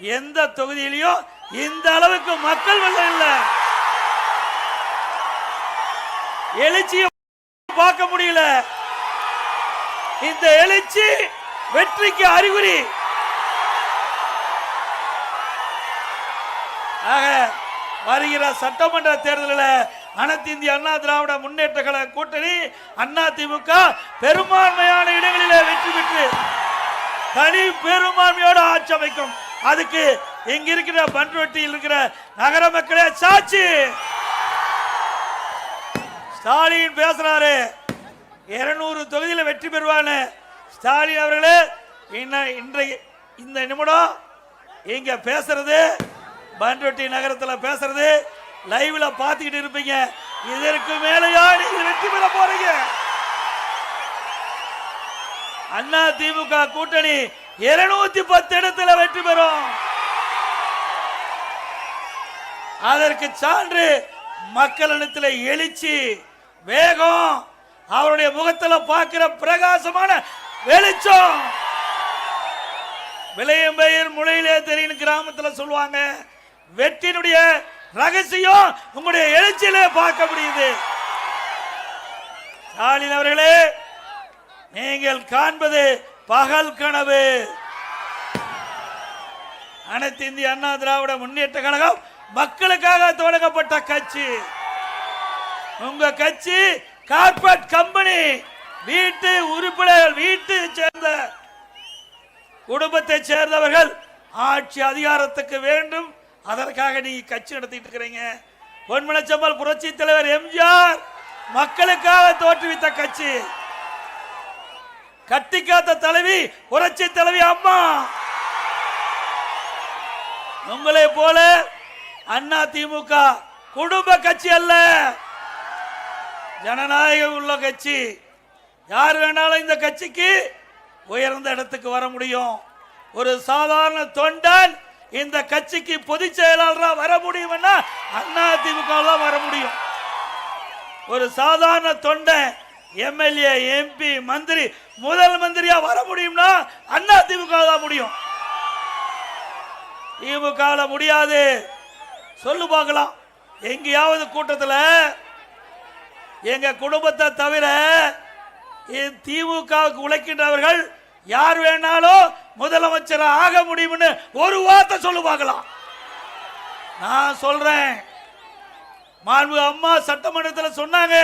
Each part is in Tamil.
எந்த தொகுதியிலையும் இந்த அளவுக்கு மக்கள் வெள்ளம் இல்ல. எழுச்சியை பார்க்க முடியல. இந்த எழுச்சி வெற்றிக்கு அறிகுறி. ஆக வருகிற சட்டமன்ற தேர்தலில் அனைத்து இந்திய அண்ணா திராவிட முன்னேற்ற கழக கூட்டணி அண்ணா திமுக பெரும்பான்மையான இடங்களிலே வெற்றி பெற்று தனி பெரும்பான்மையோடு ஆட்சி அமைக்கும். அதுக்கு இங்க இருக்கிற பண்ருட்டியில் இருக்கிற நகர மக்களே சாட்சி! ஸ்டாலின் பேசுறாரு. இருநூறு தொகுதியில வெற்றி பெறுவான்னு. ஸ்டாலின் அவர்களே இன்ன- இன்றைய இந்த நிமிடம் இங்க பேசுறது பண்ருட்டி நகரத்துல பேசுறது லைவ்ல பார்த்துக்கிட்டு இருப்பீங்க. இதற்கு மேலேயா நீங்க வெற்றி பெற போறீங்க? அண்ணா திமுக கூட்டணி இருநூத்தி பத்து இடத்துல வெற்றி பெறும். அதற்கு சான்று மக்களிடத்தில் எழுச்சி வேகம் அவருடைய முகத்தில் பார்க்கிற பிரகாசமான வெளிச்சம். விளையும் பெயர் முளையிலே தெரியும் கிராமத்தில் சொல்லுவாங்க. வெற்றினுடைய ரகசியம் உங்களுடைய எழுச்சியிலே பார்க்க முடியுது. ஸ்டாலின் அவர்களே நீங்கள் காண்பது பகல் கனவு. அனைத்து இந்திய அண்ணா திராவிட முன்னேற்ற கழகம் மக்களுக்காக தொடங்கப்பட்ட கட்சி. உங்க கட்சி கார்பரேட் கம்பெனி வீட்டு உறுப்பினர்கள் வீட்டு சேர்ந்த குடும்பத்தை சேர்ந்தவர்கள் ஆட்சி அதிகாரத்துக்கு வேண்டும். அதற்காக நீங்க கட்சி நடத்திட்டு இருக்கிறீங்க. பொன்மனச்சம்பல் புரட்சி தலைவர் எம்ஜிஆர் மக்களுக்காக தோற்றுவித்த கட்சி. கட்டிக்காத்த தலைவி புரட்சி தலைவி அம்மா. உங்களை போல அண்ணா திமுக குடும்ப கட்சி அல்ல. ஜனநாயகம் உள்ள கட்சி. யார் வேணாலும் இந்த கட்சிக்கு உயர்ந்த இடத்துக்கு வர முடியும். ஒரு சாதாரண தொண்டன் இந்த கட்சிக்கு பொதுச் செயலாளராக வர முடியும்னா அண்ணா திமுக தான் வர முடியும். ஒரு சாதாரண தொண்டன் எம்எல்ஏ எம்பி மந்திரி முதல் மந்திரியா வர முடியும்னா அண்ணா திமுக தான் முடியும். திமுக முடியாது. சொல்லு பார்க்கலாம். எங்கேயாவது கூட்டத்தில் எங்க குடும்பத்தை தவிர திமுகவுக்கு உழைக்கின்றவர்கள் யார் வேணாலும் முதலமைச்சர் ஆக முடியும்னு ஒரு வார்த்தை சொல்லு பார்க்கலாம். நான் சொல்றேன். மாண்பு அம்மா சட்டமன்றத்தில் சொன்னாங்க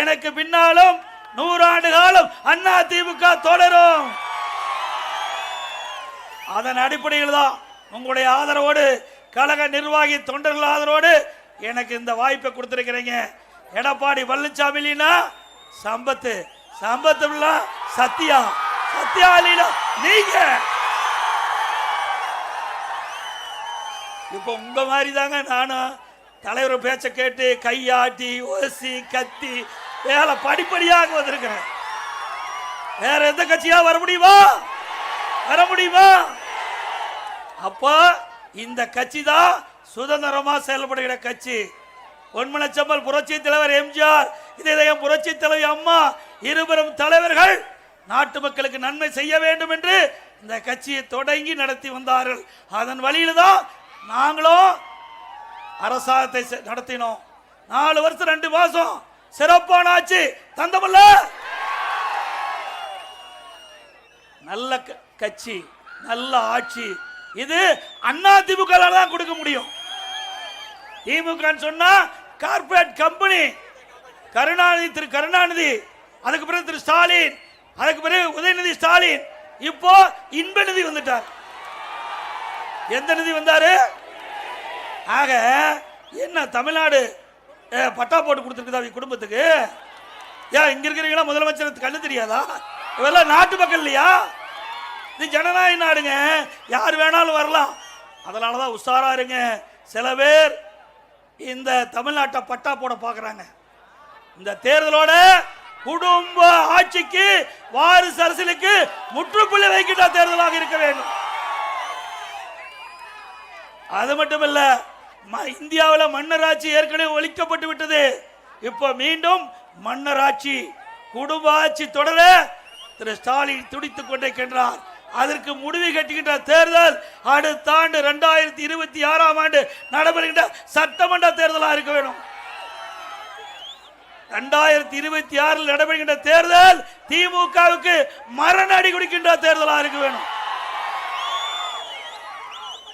எனக்கு பின்னாலும் நூறாண்டு காலம் அண்ணா திமுக தொடரும். அதன் அடிப்படையில் தான் உங்களுடைய ஆதரவோடு கழக நிர்வாகி தொண்டர்கள் ஆதரவோடு எனக்கு இந்த வாய்ப்பை கொடுத்துருக்கிறீங்க. எடப்பாடி பழனிசாமி இல்லைன்னா சம்பத்து. சம்பத்து இல்ல சத்யா சத்யா இல்லைன்னா நீங்க. இப்போ உங்க மாதிரி தாங்க நானும் தலைவர் பேச்ச கேட்டு கையாட்டி ஓசி கத்தி வேலை படிப்படியாக வந்திருக்கிறேன். வேற எந்த கட்சியா வர முடியுமா? வர முடியுமா? அப்போ இந்த கட்சி தான் சுதந்திரமா செயல்படுகிற கட்சி. பொன்மனச்சம்பல் புரட்சி தலைவர் எம்ஜிஆர் இதயம் புரட்சி தலைவி அம்மா இருவரும் தலைவர்கள் நாட்டு மக்களுக்கு நன்மை செய்ய வேண்டும் என்று இந்த கட்சியை தொடங்கி நடத்தி வந்தார்கள். அதன் வழியில் தான் நாங்களும் அரசாங்கத்தை செ- நடத்தினோம். நாலு வருஷம் ரெண்டு மாசம் சிறப்பான ஆட்சி தந்தமல்ல? நல்ல க- கட்சி நல்ல ஆட்சி. இது அண்ணா திமுக தான் கொடுக்க முடியும். திமுக சொன்னா கார்ப்பரேட் கம்பெனி கருணாநிதி திரு கருணாநிதி அதுக்கு பிறகு திரு ஸ்டாலின் அதுக்கு பிறகு உதயநிதி ஸ்டாலின் இப்போ இன்ப நிதி வந்துட்டார். எந்த நிதி வந்தாரு? ஆக என்ன தமிழ்நாடு பட்டா போட்டு கொடுத்துருக்குதா அவங்க குடும்பத்துக்கு? ஏன் இங்க இருக்கிறீங்களா முதலமைச்சர்? கண்ணு தெரியாதா? இவெல்லாம் நாட்டு மக்கள் இல்லையா? இது ஜனநாயக நாடுங்க. யார் வேணாலும் வரலாம். அதனால தான் உஷாரா இருங்க. சில பேர் இந்த தமிழ்நாட்டை பட்டா போட பார்க்குறாங்க இந்த தேர்தலோட குடும்ப ஆட்சிக்கு வாரிசு அரசியலுக்கு முற்றுப்புள்ளி வைக்கின்ற தேர்தலாக இருக்க வேண்டும். அது மட்டும் இல்ல ம- இந்தியாவில் மன்னராட்சி ஏற்கனவே ஒழிக்கப்பட்டு விட்டது. இப்போ மீண்டும் மன்னராட்சி குடும்ப ஆட்சி தொடர திரு ஸ்டாலின் துடித்துக் கொண்டிருக்கின்றார் அதற்கு முடிவு கட்டுகின்ற தேர்தல் அடுத்த ஆண்டு ரெண்டாயிரத்தி இருபத்தி ஆறாம் ஆண்டு நடைபெறுகின்ற சட்டமன்ற தேர்தலாக இருக்க வேணும் ரெண்டாயிரத்தி இருபத்தி ஆறில் நடைபெறுகின்ற தேர்தல் திமுகவுக்கு மரண அடி கொடுக்கின்ற தேர்தலாக இருக்க வேணும்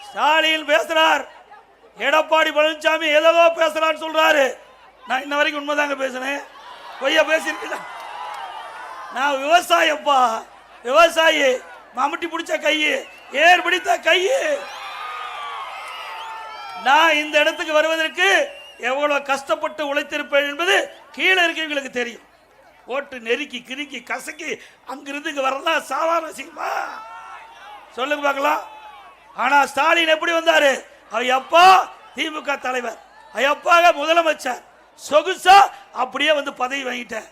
ஸ்டாலின் பேசுறார். எடப்பாடி பழனிசாமி ஏதோ பேசுறான்னு சொல்றாரு. நான் இன்ன வரைக்கும் உண்மைதாங்க பேசுனேன். பொய்யா பேசியிருக்கேன் நான் விவசாயப்பா விவசாயி. மம்முட்டி பிடிச்ச கையு ஏர் பிடித்த கையு. நான் இந்த இடத்துக்கு வருவதற்கு எவ்வளவு கஷ்டப்பட்டு உழைத்திருப்பேன் என்பது கீழே இருக்கிறவங்களுக்கு தெரியும். ஓட்டு நெருக்கி கிறுக்கி கசக்கி அங்கிருந்து இங்க வரலாம் சாதாரண விஷயமா? சொல்லுங்க பார்க்கலாம். ஆனா ஸ்டாலின் எப்படி வந்தாரு? அவர் அப்பா திமுக தலைவர். ஐயப்பாக முதலமைச்சர். சொகுசா அப்படியே வந்து பதவி வாங்கிட்டேன்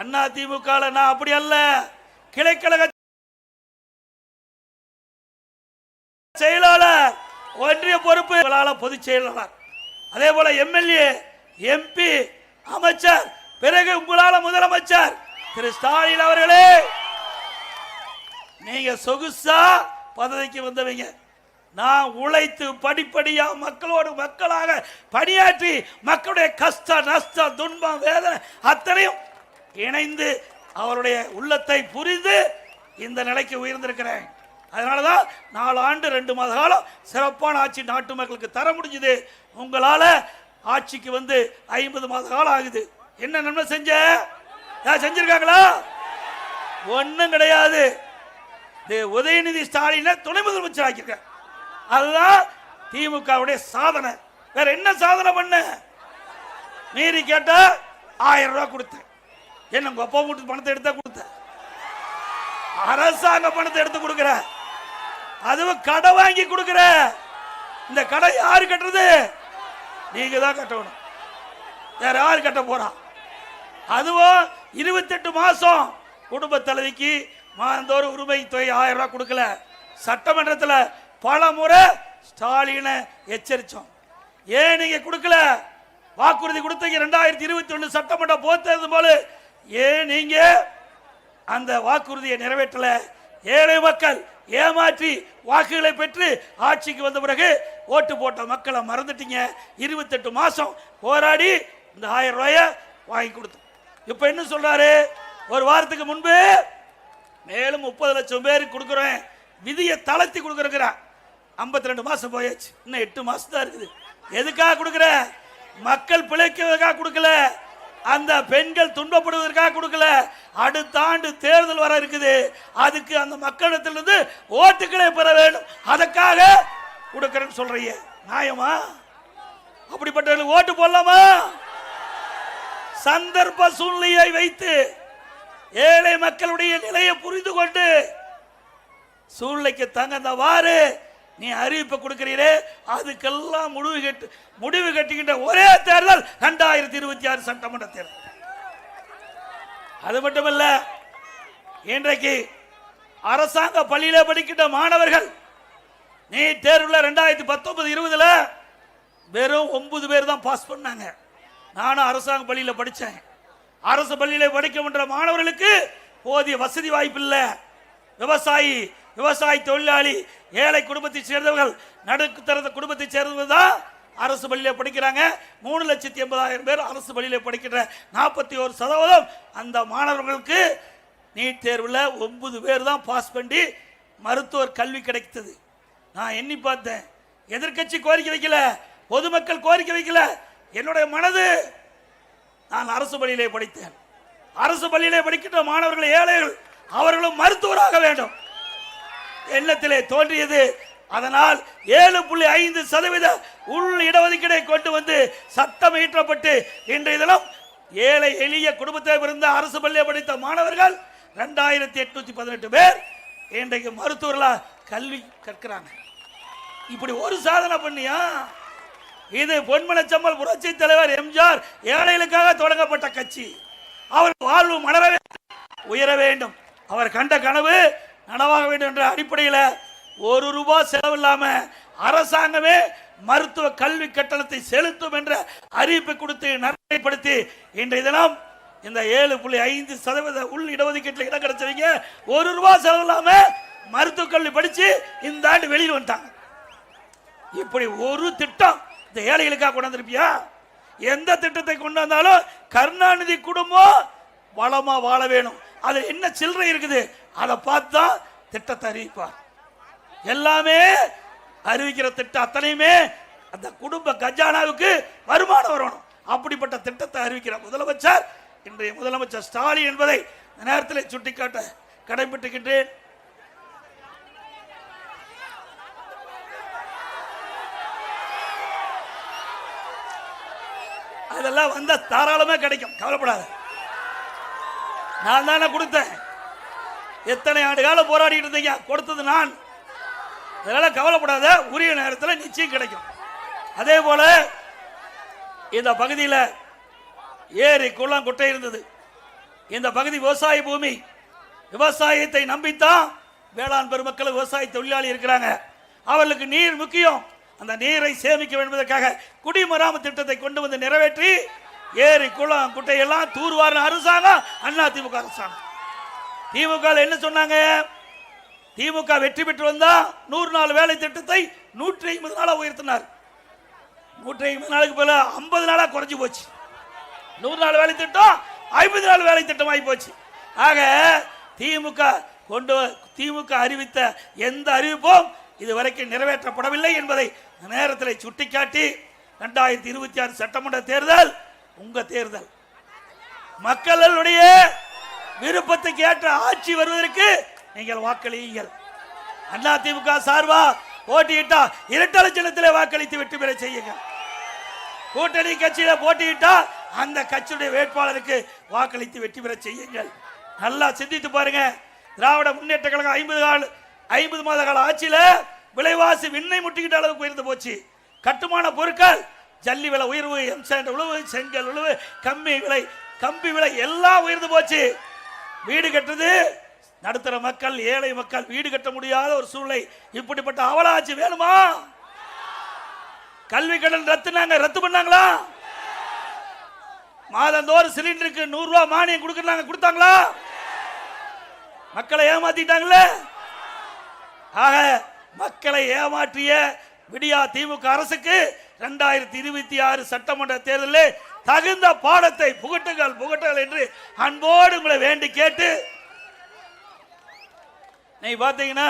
அண்ணா திமுக நான் அப்படி அல்ல. கிளைக்கழக செயலாளர் ஒன்றிய பொறுப்பு பொதுச் செயலாளர். அதே போல எம்எல்ஏ எம்பி அமைச்சர் பிறகு உங்களால முதலமைச்சர் திரு ஸ்டாலின் அவர்களே நீங்க சொகுசா பதவிக்கு வந்தவங்க. நான் உழைத்து படிப்படியா மக்களோடு மக்களாக பணியாற்றி மக்களுடைய கஷ்ட நஷ்ட துன்பம் வேதனை அத்தனையும் இணைந்து அவருடைய உள்ளத்தை புரிந்து இந்த நிலைக்கு உயர்ந்திருக்கிறேன். அதனால தான் நாலு ஆண்டு ரெண்டு மாத காலம் சிறப்பான ஆட்சி நாட்டு மக்களுக்கு தர முடிஞ்சுது. உங்களால் ஆட்சிக்கு வந்து ஐம்பது மாத காலம் ஆகுது. என்ன நன்மை செஞ்ச? யார் செஞ்சிருக்காங்களா? ஒன்றும் கிடையாது. உதயநிதி ஸ்டாலினை துணை முதலமைச்சர் ஆக்கியிருக்க அதுதான் திமுகவுடைய சாதனை. வேற என்ன சாதனை பண்ண? மீறி கேட்டா ஆயிரம் ரூபாய் கொடுத்தேன். என்ன உங்க அப்பா வீட்டு பணத்தை எடுத்தா கொடுத்தேன்? அரசாங்க பணத்தை எடுத்து கொடுக்குற அதுவும் கடை வாங்கி கொடுக்குற. இந்த கடை யாரு கட்டுறது? நீங்க தான் கட்டணும். வேற யாரு கட்ட போறா? அதுவும் இருபத்தெட்டு மாசம் குடும்ப தலைவிக்கு மாதந்தோறும் உரிமை தொகை ஆயிரம் ரூபாய் கொடுக்கல. சட்டமன்றத்தில் பல முறை ஸ்டாலினை எச்சரித்தோம் ஏன் நீங்கள் கொடுக்கல? வாக்குறுதி கொடுத்தீங்க ரெண்டாயிரத்தி இருபத்தி ஒன்று சட்டமன்றம் போத்தது போல. ஏன் நீங்கள் அந்த வாக்குறுதியை நிறைவேற்றல? ஏழை மக்கள் ஏமாற்றி வாக்குகளை பெற்று ஆட்சிக்கு வந்த பிறகு ஓட்டு போட்ட மக்களை மறந்துட்டீங்க. இருபத்தெட்டு மாதம் போராடி இந்த ஆயிரம் ரூபாய வாங்கி கொடுத்தோம். இப்போ என்ன சொல்கிறாரு ஒரு வாரத்துக்கு முன்பு மேலும் முப்பது லட்சம் பேருக்கு கொடுக்குறேன். விதியை தளர்த்தி கொடுக்குறேங்கிறான் ஐம்பத்தி ரெண்டு மாதம் போயாச்சு. இன்னும் எட்டு மாதம் தான் இருக்குது. எதுக்காக கொடுக்குற? மக்கள் பிழைக்கிறதுக்காக கொடுக்கல. அந்த பெண்கள் துன்பப்படுவதற்காக கொடுக்கல. அடுத்த ஆண்டு தேர்தல் வர இருக்குது. அதுக்கு அந்த மக்களிடத்திலிருந்து ஓட்டுக்களை பெற வேண்டும். அதற்காக கொடுக்கறேன்னு சொல்றீங்க. நியாயமா? அப்படிப்பட்ட ஓட்டு போடலாமா? சந்தர்ப்ப சூழ்நிலையை வைத்து ஏழை மக்களுடைய நிலையை புரிந்து கொண்டு சூழ்நிலைக்கு தகுந்தவாறு நீ அறிவிப்பை கொடுக்கிறீரே? அதுக்கெல்லாம் முடிவு கட்டு முடிவு கட்டுகின்ற ஒரே தேர்தல் ரெண்டாயிரத்தி இருபத்தி ஆறு சட்டமன்ற தேர்தல். அது மட்டுமல்ல இன்றைக்கு அரசாங்க பள்ளியில படிக்கின்ற மாணவர்கள் நீட் தேர்வுல ரெண்டாயிரத்தி பத்தொன்பது இருபதுல வெறும் ஒன்பது பேர் தான் பாஸ் பண்ணாங்க. நானும் அரசாங்க பள்ளியில படித்தேன் அரசு பள்ளியில படிக்கின்ற மாணவர்களுக்கு போதிய வசதி வாய்ப்பு இல்லை விவசாயி விவசாய தொழிலாளி ஏழை குடும்பத்தை சேர்ந்தவர்கள் நடுத்தர குடும்பத்தை சேர்ந்தவர்கள் தான் அரசு பள்ளியில் படிக்கிறாங்க. மூணு லட்சத்தி எண்பதாயிரம் பேர் அரசு பள்ளியில் படிக்கின்ற நாற்பத்தி ஒரு சதவீதம் அந்த மாணவர்களுக்கு நீட் தேர்வில் ஒன்பது பேர் தான் பாஸ் பண்ணி மருத்துவர் கல்வி கிடைத்தது. நான் எண்ணி பார்த்தேன். எதிர்க்கட்சி கோரிக்கை வைக்கல. பொதுமக்கள் கோரிக்கை வைக்கல. என்னுடைய மனது நான் அரசு பள்ளியிலே படித்தேன். அரசு பள்ளியிலே படிக்கின்ற மாணவர்கள் ஏழைகள் அவர்களும் மருத்துவராக வேண்டும். எண்ணத்திலே தோன்றியது. அதனால் ஏழு புள்ளி ஐந்து சதவீத உள் இடஒதுக்கீடை கொண்டு வந்து சட்டம் ஈற்றப்பட்டு இன்றைய தினம் ஏழை எளிய குடும்பத்தை இருந்த அரசு பள்ளியை படித்த மாணவர்கள் ரெண்டாயிரத்தி எட்நூத்தி பதினெட்டு பேர் இன்றைக்கு மருத்துவர்களா கல்வி கற்கிறாங்க. இப்படி ஒரு சாதனை பண்ணியா? இது பொன்மனச்சம்மல் புரட்சி தலைவர் எம்ஜிஆர் ஏழைகளுக்காக தொடங்கப்பட்ட கட்சி. அவர் வாழ்வு மலர உயர வேண்டும். அவர் கண்ட கனவு நனவாக வேண்டும் என்ற அடிப்படையில் ஒரு ரூபாய் செலவில்லாமல் அரசாங்கமே மருத்துவ கல்வி கட்டணத்தை செலுத்தும் என்ற அறிவிப்பை கொடுத்து நடைமுறைப்படுத்தி இன்றைய தினம் இந்த ஏழு புள்ளி ஐந்து சதவீத உள் இடஒதுக்கீட்டில் இடம் கிடைச்சவங்க ஒரு ரூபாய் செலவு இல்லாம மருத்துவக் கல்வி படிச்சு இந்த ஆண்டு வெளியில் வந்துட்டாங்க. இப்படி ஒரு திட்டம் இந்த ஏழைகளுக்காக கொண்டு வந்திருப்பியா எந்த திட்டத்தை கொண்டு வந்தாலும் கருணாநிதி குடும்பம் வளமா வாழ வேணும். அது என்ன சில்லறை இருக்குது? அதை பார்த்தா திட்டத்தை அறிவிப்பார். எல்லாமே அறிவிக்கிற திட்டம் அத்தனையுமே அந்த குடும்ப கஜானாவுக்கு வருமானம் வரணும். அப்படிப்பட்ட திட்டத்தை அறிவிக்கிற முதலமைச்சர் இன்றைய முதலமைச்சர் ஸ்டாலின் என்பதை நேரத்தில் சுட்டிக்காட்ட கடைபிடிக்கின்றேன். அதெல்லாம் வந்தா தாராளமா கிடைக்கும். கவலைப்படாத. நான் தானே கொடுத்தேன். எத்தனை ஆண்டு காலம் போராடிட்டு இருந்தீங்க? கொடுத்தது நான். அதனால கவலைப்படாத உரிய நேரத்தில் நிச்சயம் கிடைக்கும். அதே போல இந்த பகுதியில் ஏரி குளம் குட்டை இருந்தது. இந்த பகுதி விவசாய பூமி. விவசாயத்தை நம்பித்தான் வேளாண் பெருமக்கள் விவசாய தொழிலாளி இருக்கிறாங்க. அவர்களுக்கு நீர் முக்கியம். அந்த நீரை சேமிக்க வேண்டுவதற்காக குடிமராமத்து திட்டத்தை கொண்டு வந்து நிறைவேற்றி ஏரி குளம் குட்டையெல்லாம் தூர்வாரின அரசாங்கம் அண்ணா திமுக அரசாங்கம். திமுக என்ன சொன்னாங்க? திமுக வெற்றி பெற்று வந்தா நூறு நாள் வேலை திட்டத்தை நூற்றி ஐம்பது நாளாக உயர்த்தினார். நூற்றி ஐம்பது நாளுக்கு பதிலா ஐம்பது நாளாக குறைஞ்சி போச்சு. நூறு நாள் வேலை திட்டம் ஐம்பது நாள் வேலை திட்டம் ஆகி போச்சு. ஆக திமுக கொண்டு திமுக அறிவித்த எந்த அறிவிப்பும் இதுவரைக்கும் நிறைவேற்றப்படவில்லை என்பதை நேரத்தில் சுட்டிக்காட்டி ரெண்டாயிரத்தி இருபத்தி ஆறு சட்டமன்ற தேர்தல் உங்க தேர்தல். மக்களுடைய விருப்பத்துக்கு ஏற்ற ஆட்சி வருவதற்கு நீங்கள் வாக்களியுங்கள். அண்ணா திமுக சார்பா போட்டியிட்டா இரட்டலை சின்னத்திலே வாக்களித்து வெற்றி பெற செய்யுங்க கூட்டணி கட்சியில போட்டியிட்டா அந்த கட்சியுடைய வேட்பாளருக்கு வாக்களித்து வெற்றி பெற செய்யுங்கள். நல்லா சிந்தித்து பாருங்க. திராவிட முன்னேற்ற கழகம் ஐம்பது கால ஐம்பது மாத கால ஆட்சியில விலைவாசி விண்ணை முட்டிக்கிட்ட அளவுக்கு உயர்ந்து போச்சு. கட்டுமான பொருட்கள் ஜல்லி விலை உயர்வு எம்சாண்ட் உழவு செங்கல் உழவு கம்மி விலை கம்பி விலை எல்லாம் உயர்ந்து போச்சு. வீடு கட்டுறது நடுத்தர மக்கள் ஏழை மக்கள் வீடு கட்ட முடியாத ஒரு சூழ்நிலை. இப்படிப்பட்ட அவலாட்சி வேணுமா? கல்வி கடன் ரத்துனாங்க ரத்து பண்ணாங்களா? மாதந்தோறும் சிலிண்டருக்கு நூறு ரூபாய் மானியம் கொடுக்கறாங்க கொடுத்தாங்களா? மக்களை ஏமாத்திட்டாங்களே? ஆக மக்களை ஏமாற்றிய விடியா திமுக அரசுக்கு ரெண்டாயிரத்தி இருபத்தி ஆறு சட்டமன்ற தேர்தலில் தகுந்த பாடத்தை புகட்டுங்கள் புகட்டுங்கள் என்று அன்போடு உங்களை வேண்டி கேட்டு நீ பார்த்தீங்கன்னா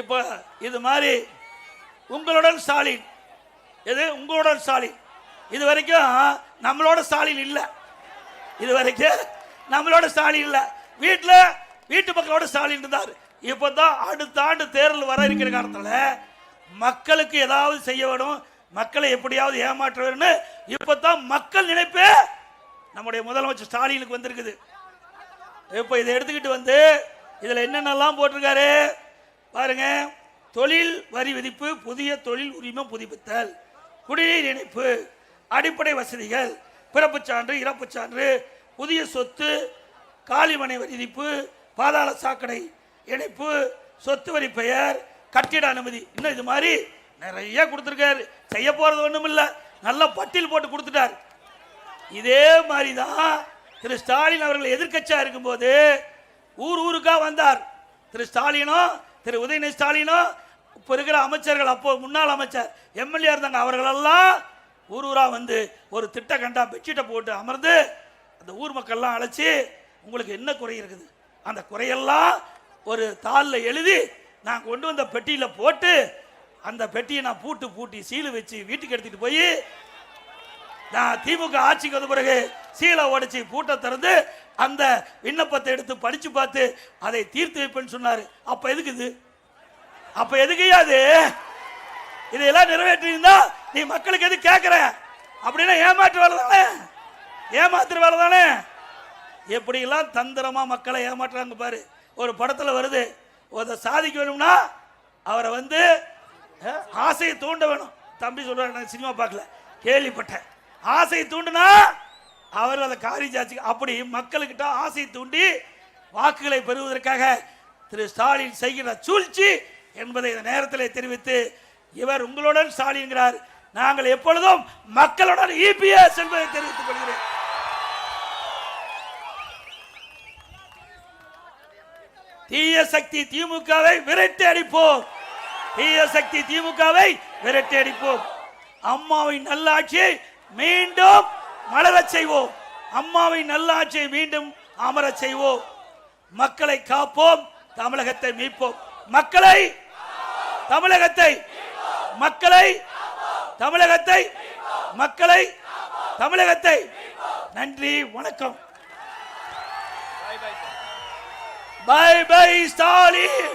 இப்போ இது மாதிரி உங்களுடன் ஸ்டாலின் எது உங்களுடன் ஸ்டாலின். இது வரைக்கும் நம்மளோட ஸ்டாலின் இல்லை. இது வரைக்கும் நம்மளோட ஸ்டாலின் இல்லை. வீட்டில் வீட்டு மக்களோட ஸ்டாலின் இருந்தார். இப்போ தான் அடுத்த ஆண்டு தேர்தல் வர இருக்கிற காலத்தில் மக்களுக்கு ஏதாவது செய்ய வேணும் மக்களை எப்படியாவது ஏமாற்றுவர்னு வேணும்னு இப்போ தான் மக்கள் நினைப்பே நம்முடைய முதலமைச்சர் ஸ்டாலினுக்கு வந்திருக்குது. இப்போ இதை எடுத்துக்கிட்டு வந்து இதில் என்னென்னலாம் போட்டிருக்காரு? பாருங்க. தொழில் வரி விதிப்பு புதிய தொழில் உரிமம் புதுப்பித்தல் குடிநீர் இணைப்பு அடிப்படை வசதிகள் பிறப்புச் சான்று இறப்புச் சான்று புதிய சொத்து காலிமனை வரி விதிப்பு பாதாள சாக்கடை இணைப்பு சொத்து வரி பெயர் கட்டிட அனுமதி இன்னும் இது மாதிரி நிறைய கொடுத்துருக்காரு. செய்ய போகிறது ஒன்றும் இல்லை. நல்ல பட்டியல் போட்டு கொடுத்துட்டார். இதே மாதிரி தான் திரு ஸ்டாலின் அவர்கள் எதிர்கட்சியாக இருக்கும்போது ஊர் ஊருக்காக வந்தார். திரு ஸ்டாலினும் திரு உதயநிதி ஸ்டாலினும் இப்போ இருக்கிற அமைச்சர்கள் அப்போ முன்னாள் அமைச்சர் எம்எல்ஏ இருந்தாங்க அவர்களெல்லாம் ஊர் ஊராக வந்து ஒரு திட்ட கண்டா பெட்ஷீட்டை போட்டு அமர்ந்து அந்த ஊர் மக்கள்லாம் அழைச்சி உங்களுக்கு என்ன குறை இருக்குது? அந்த குறையெல்லாம் ஒரு தாளில் எழுதி நான் கொண்டு வந்த பெட்டியில் போட்டு அந்த பெட்டியை நான் பூட்டு பூட்டி சீலு வச்சு வீட்டுக்கு எடுத்துட்டு போய் நான் திமுக ஆட்சிக்கு வந்த பிறகு சீலை உடைச்சி பூட்டை திறந்து அந்த விண்ணப்பத்தை எடுத்து படிச்சு பார்த்து அதை தீர்த்து வைப்பேன்னு சொன்னார். அப்ப எதுக்கு இது? அப்ப எதுக்குயா அது இதையெல்லாம் நிறைவேற்றிருந்தா நீ மக்களுக்கு எது கேட்கற அப்படின்னா ஏமாற்று வேலை தானே? ஏமாத்துற வேலை தானே? எப்படியெல்லாம் தந்திரமா மக்களை ஏமாற்றுறாங்க பாரு. ஒரு படத்தில் வருது ஒரு சாதிக்க வேணும்னா அவரை வந்து ஆசையை தூண்ட வேணும். தம்பி சொல்றாரு நான் சினிமா பார்க்கல. கேள்விப்பட்டேன். ஆசையை தூண்டுனா அவர் அதை காரி சாச்சு அப்படி மக்களுக்கிட்ட ஆசையை தூண்டி வாக்குகளை பெறுவதற்காக திரு ஸ்டாலின் செய்கிற சூழ்ச்சி என்பதை இந்த நேரத்தில் தெரிவித்து இவர் உங்களுடன் ஸ்டாலின்கிறார். நாங்கள் எப்பொழுதும் மக்களுடன் இபிஎஸ் என்பதை தெரிவித்துக் கொள்கிறேன். தீய சக்தி திமுகவை விரட்டி அடிப்போம். தீய சக்தி திமுகவை விரட்டி அடிப்போம் அம்மாவின் நல்லாட்சியை மீண்டும் மலரச் செய்வோம். அம்மாவின் நல்லாட்சியை மீண்டும் அமரச் செய்வோம். மக்களை காப்போம் தமிழகத்தை மீட்போம். மக்களை தமிழகத்தை மக்களை தமிழகத்தை மக்களை தமிழகத்தை நன்றி வணக்கம். By by Stalin